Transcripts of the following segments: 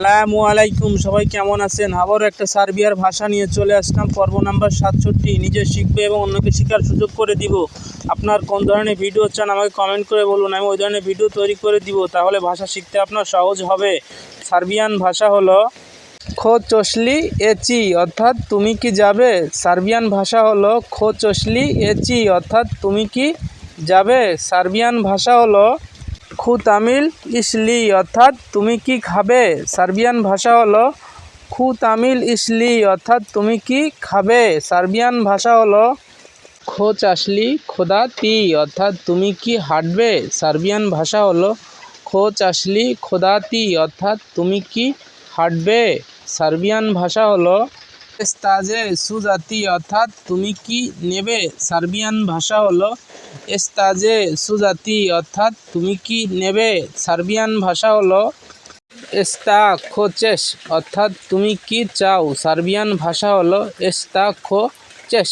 আসসালামু আলাইকুম, সবাই কেমন আছেন? আবারও একটা সার্বিয়ার ভাষা নিয়ে চলে আসলাম। পর্ব নাম্বার সাতষট্টি, নিজে শিখবে এবং অন্যকে শেখার সুযোগ করে দিব। আপনার কোন ধরনের ভিডিও চান আমাকে কমেন্ট করে বলুন, আমি ওই ধরনের ভিডিও তৈরি করে দিব, তাহলে ভাষা শিখতে আপনার সহজ হবে। সার্বিয়ান ভাষা হলো খো চসলি এচি, অর্থাৎ তুমি কি যাবে? সার্বিয়ান ভাষা হলো খো চসলি এচি, অর্থাৎ তুমি কি যাবে? সার্বিয়ান ভাষা হলো খু তামিল ইসলি, অর্থাৎ তুমি কি খাবে? সার্বিয়ান ভাষা হলো খু তামিল ইসলি, অর্থাৎ তুমি কি খাবে? সার্বিয়ান ভাষা হলো খো চাসলি খোদা তি, অর্থাৎ তুমি কি হাঁটবে? সার্বিয়ান ভাষা হলো খো চাসলি খোদাতি অর্থাৎ তুমি কি হাঁটবে? সার্বিয়ান ভাষা হলো এস্তাজে সুজাতি, অর্থাৎ তুমি কি নেবে? সার্বিয়ান ভাষা হলো এস্তাজে সুজাতি, অর্থাৎ তুমি কি নেবে? সার্বিয়ান ভাষা হলো এস্তা খোচেস অর্থাৎ তুমি কি চাও? সার্বিয়ান ভাষা হলো এস্তা খোচেস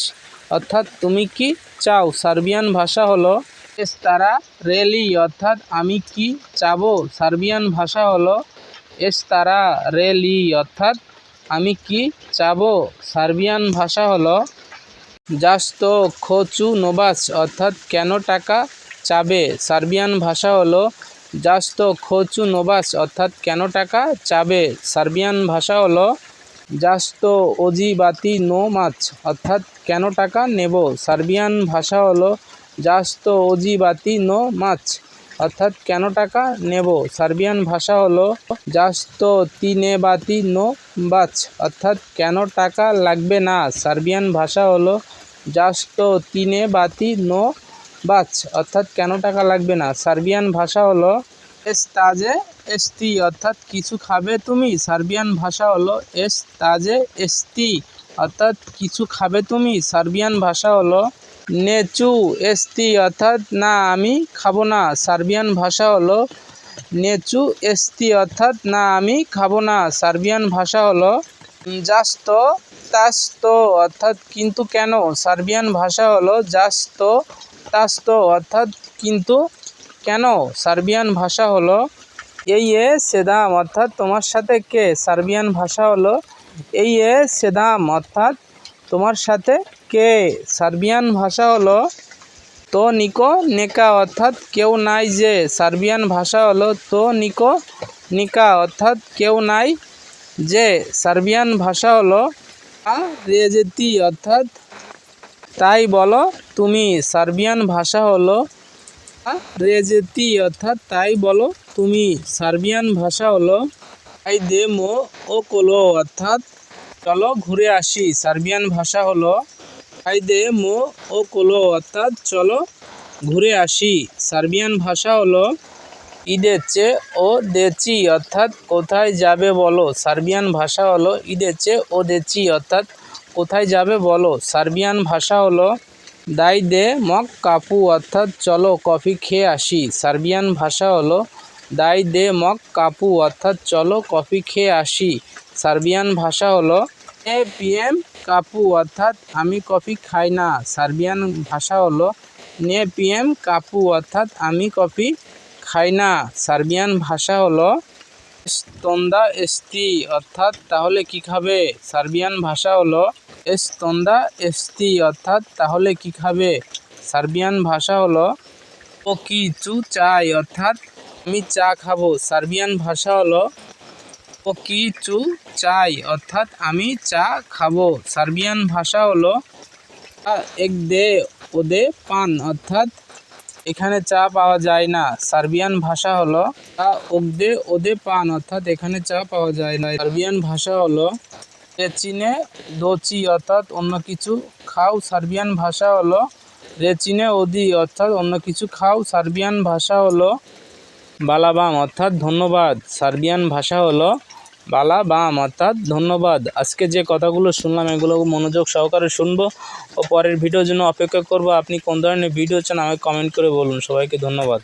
অর্থাৎ তুমি কি চাও? সার্বিয়ান ভাষা হলো এস্তারা রেলি, অর্থাৎ আমি কি চাবো? সার্বিয়ান ভাষা হলো এস্তারা রেলি, অর্থাৎ আমি কি চাবো? সার্বিয়ান ভাষা হলো, জাস্ত খোচু নোবাস অর্থাৎ কেন টাকা চাবে? সার্বিয়ান ভাষা হলো, জাস্ত খোচু নোবাস অর্থাৎ কেন টাকা চাবে? সার্বিয়ান ভাষা হলো, জাস্ত অজি বাতি নো মাছ অর্থাৎ কেন টাকা নেব? সার্বিয়ান ভাষা হলো, জাস্ত অজি বাতি নো মাছ অর্থাৎ কেন টাকা নেব? সার্বিয়ান ভাষা হলো জাস্ত তিনে বাতি নো বাচ অর্থাৎ কেন টাকা লাগবে না? সার্বিয়ান ভাষা হলো জাস্ত তিনে বাতি নো বাচ অর্থাৎ কেন টাকা লাগবে না? সার্বিয়ান ভাষা হলো এস্তাজে এস্তি অর্থাৎ কিছু খাবে তুমি? সার্বিয়ান ভাষা হলো এস্তাজে এস্তি অর্থাৎ কিছু খাবে তুমি? সার্বিয়ান ভাষা হলো নেচু, এস্তি, অর্থাৎ না আমি খাব না। সার্বিয়ান ভাষা হলো নেচু, এস্তি, অর্থাৎ না আমি খাব না। সার্বিয়ান ভাষা হলো জাস্ত, তাস্ত, অর্থাৎ কিন্তু কেন? সার্বিয়ান ভাষা হলো জাস্ত, তাস্ত, অর্থাৎ কিন্তু কেন? সার্বিয়ান ভাষা হলো এই এ সেদাম, অর্থাৎ তোমার সাথে কে? সার্বিয়ান ভাষা হলো এই এ সেদাম, অর্থাৎ তোমার সাথে কে? সার্বিয়ান ভাষা হলো তো নিকো নেকা, অর্থাৎ কেউ নাই যে। সার্বিয়ান ভাষা হলো তো নিকো নিকা, অর্থাৎ কেউ নাই যে। সার্বিয়ান ভাষা হলো রেজেতি অর্থাৎ তাই বলো তুমি। সার্বিয়ান ভাষা হলো রেজেতি অর্থাৎ তাই বলো তুমি। সার্বিয়ান ভাষা হলো আই দে মো ও কোলো অর্থাৎ চলো ঘুরে আসি। সার্বিয়ান ভাষা হলো আই দে মো ও কোলো অর্থাৎ চলো ঘুরে আসি। সার্বিয়ান ভাষা হলো ইদেচে ও দেচি অর্থাৎ কোথায় যাবে বলো। সার্বিয়ান ভাষা হলো ইদেচে ও দেচি অর্থাৎ কোথায় যাবে বলো। সার্বিয়ান ভাষা হলো, দাই দে মক কাপু অর্থাৎ চলো কফি খেয়ে আসি। সার্বিয়ান ভাষা হলো দাই দে মক কাপু, অর্থাৎ চলো কফি খেয়ে আসি। সার্বিয়ান ভাষা হলো এ পিএম কাপু, অর্থাৎ আমি কফি খাই না। সার্বিয়ান ভাষা হলো নে পিএম কাপু, অর্থাৎ আমি কফি খাই না। সার্বিয়ান ভাষা হলো স্তন্দা এস্তি, অর্থাৎ তাহলে কি খাবে? সার্বিয়ান ভাষা হলো এস্তন্দা এস্তি, অর্থাৎ তাহলে কি খাবে? সার্বিয়ান ভাষা হলো ও কি চু চাই, অর্থাৎ আমি চা খাব। সার্বিয়ান ভাষা হলো ও কিছু চাই, অর্থাৎ আমি চা খাব। সার্বিয়ান ভাষা হলো এক দে ওদে পান, অর্থাৎ এখানে চা পাওয়া যায় না। সার্বিয়ান ভাষা হলো ওগদে ওদে পান, অর্থাৎ এখানে চা পাওয়া যায় না। সার্বিয়ান ভাষা হলো রেচিনে দোচি অর্থাৎ অন্য কিছু খাও। সার্বিয়ান ভাষা হলো রেচিনে ওদি অর্থাৎ অন্য কিছু খাও। সার্বিয়ান ভাষা হলো বালাবাম, অর্থাৎ ধন্যবাদ। সার্বিয়ান ভাষা হলো বালা বালাবাম, অর্থাৎ ধন্যবাদ। আজকে যে কথাগুলো শুনলাম, এগুলো মনোযোগ সহকারে শুনব ও পরের ভিডিওর জন্য অপেক্ষা করব। আপনি কোন ধরনের ভিডিও চান আমাকে কমেন্ট করে বলুন। সবাইকে ধন্যবাদ।